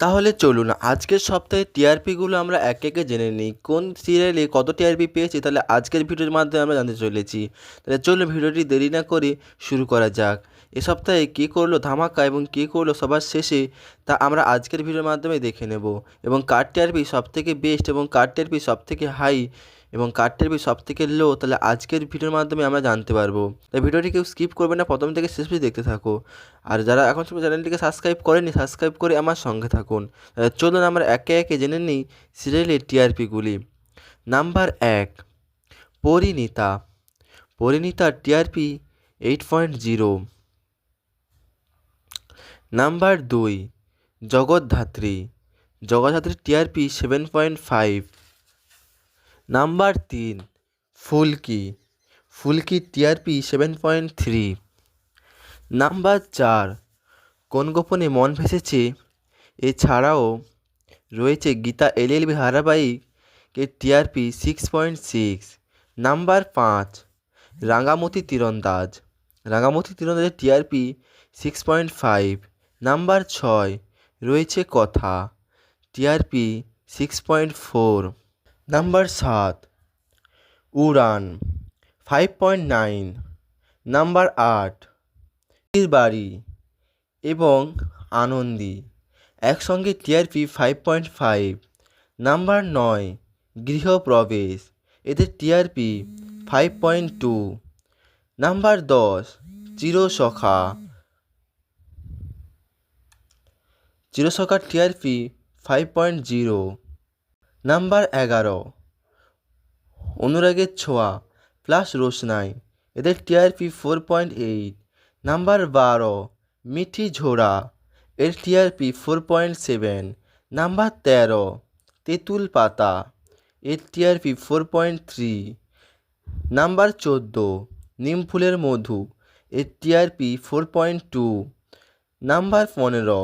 তাহলে চলুন, আজকের সপ্তাহে টিআরপিগুলো আমরা এক একে জেনে নিই। কোন সিরিয়ালে কত টিআরপি পেয়েছি, তাহলে আজকের ভিডিওর মাধ্যমে আমরা জানতে চলেছি। তাহলে চলুন, ভিডিওটি দেরি না করে শুরু করা যাক। এ সপ্তাহে কে করল ধামাকা এবং কে করল সবার শেষে, তা আমরা আজকের ভিডিওর মাধ্যমে দেখে নেব। এবং কার টিআরপি সবথেকে বেস্ট এবং কার টিআরপি সবথেকে হাই এবং কার টিআরপি সবথেকে লো তাহলে আজকের ভিডিওর মাধ্যমে আমরা জানতে পারব। তাই ভিডিওটি কেউ স্কিপ করবে না, প্রথম থেকে শেষ পর্যন্ত দেখতে থাকো। আর যারা এখন সময় চ্যানেলটিকে সাবস্ক্রাইব করেনি সাবস্ক্রাইব করে আমার সঙ্গে থাকুন। চলুন আমরা একে একে জেনে নিই সিরিয়ালের টিআরপিগুলি নাম্বার এক, Parineeta. পরিণীতার TRP eight point zero number দুই Jagaddhatri জগৎধাত্রীর TRP seven point five number তিন, Phulki. ফুলকির TRP seven point three number চার, কোন গোপনে মন ভেসেছে? এছাড়াও রয়েছে Geeta LLB হারাবাইকের TRP six point six number পাঁচ, Rangamati Tirandaj. Rangamati তীরন্দাজের TRP six point five number ছয়, রয়েছে Katha, TRP six point four number সাত, Uraan five point nine number আট বাড়ি এবং আনন্দী, একসঙ্গে TRP five point five number নয়, গৃহপ্রবেশ, এদের TRP five point two number দশ, Chirosakha. চিরসখার TRP five point zero number এগারো, অনুরাগের ছোঁয়া প্লাস রোশনাই, এদের TRP four point eight number বারো, মিঠি ঝোড়া, এর TRP four point seven number তেরো, তেঁতুল পাতা, এর TRP four point three number চোদ্দ, নিম ফুলের মধু, এর TRP four point two number পনেরো